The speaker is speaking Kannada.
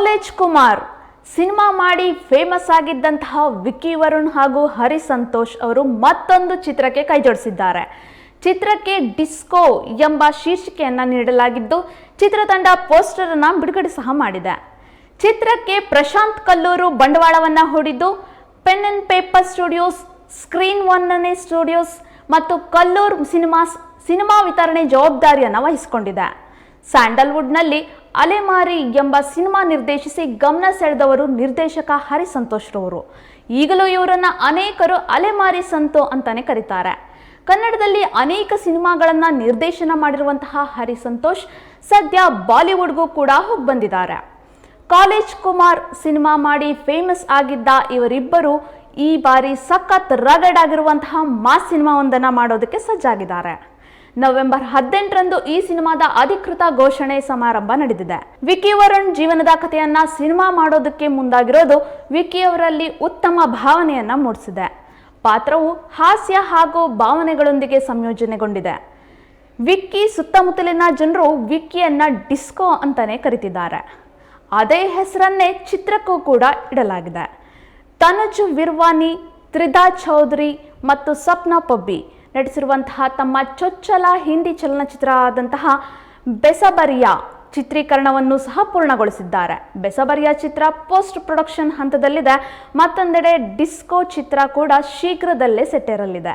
ಕಾಲೇಜ್ ಕುಮಾರ್. ಸಿನಿಮಾ ಮಾಡಿ ಫೇಮಸ್ ಆಗಿದ್ದಂತಹ ವಿಕ್ಕಿ ವರುಣ್ ಹಾಗೂ ಹರಿ ಸಂತೋಷ್ ಅವರು ಮತ್ತೊಂದು ಚಿತ್ರಕ್ಕೆ ಕೈಜೋಡಿಸಿದ್ದಾರೆ. ಚಿತ್ರಕ್ಕೆ ಡಿಸ್ಕೋ ಎಂಬ ಶೀರ್ಷಿಕೆಯನ್ನು ನೀಡಲಾಗಿದ್ದು ಚಿತ್ರತಂಡ ಪೋಸ್ಟರ್ ಅನ್ನು ಬಿಡುಗಡೆ ಸಹ ಮಾಡಿದೆ. ಚಿತ್ರಕ್ಕೆ ಪ್ರಶಾಂತ್ ಕಲ್ಲೂರು ಬಂಡವಾಳವನ್ನ ಹೂಡಿದ್ದು, pen and paper studios, screen ಒನ್ನನೇ studios ಮತ್ತು ಕಲ್ಲೂರ್ ಸಿನಿಮಾಸ್ ಸಿನಿಮಾ ವಿತರಣೆ ಜವಾಬ್ದಾರಿಯನ್ನು ವಹಿಸಿಕೊಂಡಿದೆ. ಸ್ಯಾಂಡಲ್ವುಡ್ನಲ್ಲಿ ಅಲೆಮಾರಿ ಎಂಬ ಸಿನಿಮಾ ನಿರ್ದೇಶಿಸಿ ಗಮನ ಸೆಳೆದವರು ನಿರ್ದೇಶಕ ಹರಿ ಸಂತೋಷ್ ರವರು. ಈಗಲೂ ಇವರನ್ನ ಅನೇಕರು ಅಲೆಮಾರಿ ಸಂತೋ ಅಂತಾನೆ ಕರೀತಾರೆ. ಕನ್ನಡದಲ್ಲಿ ಅನೇಕ ಸಿನಿಮಾಗಳನ್ನ ನಿರ್ದೇಶನ ಮಾಡಿರುವಂತಹ ಹರಿ ಸಂತೋಷ್ ಸದ್ಯ ಬಾಲಿವುಡ್ಗೂ ಕೂಡ ಹೋಗಿ ಬಂದಿದ್ದಾರೆ ಕಾಲೇಜ್ ಕುಮಾರ್ ಸಿನಿಮಾ ಮಾಡಿ ಫೇಮಸ್ ಆಗಿದ್ದ ಇವರಿಬ್ಬರು ಈ ಬಾರಿ ಸಖತ್ ರಗಡ್ ಆಗಿರುವಂತಹ ಮಾಸ್ ಸಿನಿಮಾವೊಂದನ್ನ ಮಾಡೋದಕ್ಕೆ ಸಜ್ಜಾಗಿದ್ದಾರೆ. ನವೆಂಬರ್ ಹದಿನೆಂಟರಂದು ಈ ಸಿನಿಮಾದ ಅಧಿಕೃತ ಘೋಷಣೆ ಸಮಾರಂಭ ನಡೆದಿದೆ. ವಿಕಿ ವರುಣ್ ಜೀವನದ ಕಥೆಯನ್ನ ಸಿನಿಮಾ ಮಾಡೋದಕ್ಕೆ ಮುಂದಾಗಿರೋದು ವಿಕಿ ಅವರಲ್ಲಿ ಉತ್ತಮ ಭಾವನೆಯನ್ನ ಮೂಡಿಸಿದೆ. ಪಾತ್ರವು ಹಾಸ್ಯ ಹಾಗೂ ಭಾವನೆಗಳೊಂದಿಗೆ ಸಂಯೋಜನೆಗೊಂಡಿದೆ. ವಿಕ್ಕಿ ಸುತ್ತಮುತ್ತಲಿನ ಜನರು ವಿಕ್ಕಿಯನ್ನ ಡಿಸ್ಕೋ ಅಂತಾನೆ ಕರಿತಿದ್ದಾರೆ. ಅದೇ ಹೆಸರನ್ನೇ ಚಿತ್ರಕ್ಕೂ ಕೂಡ ಇಡಲಾಗಿದೆ. ತನುಜ್ ವಿರ್ವಾನಿ ತ್ರಿದಾ ಚೌಧರಿ ಮತ್ತು ಸಪ್ನಾ ಪಬ್ಬಿ ನಟಿಸಿರುವಂತಹ ತಮ್ಮ ಚೊಚ್ಚಲ ಹಿಂದಿ ಚಲನಚಿತ್ರ ಆದಂತಹ ಬೆಸಬರಿಯಾ ಚಿತ್ರೀಕರಣವನ್ನು ಸಹ ಪೂರ್ಣಗೊಳಿಸಿದ್ದಾರೆ. ಬೆಸಬರಿಯಾ ಚಿತ್ರ ಪೋಸ್ಟ್ ಪ್ರೊಡಕ್ಷನ್ ಹಂತದಲ್ಲಿದೆ. ಮತ್ತೊಂದೆಡೆ ಡಿಸ್ಕೋ ಚಿತ್ರ ಕೂಡ ಶೀಘ್ರದಲ್ಲೇ ಸೆಟ್ಟೇರಲಿದೆ.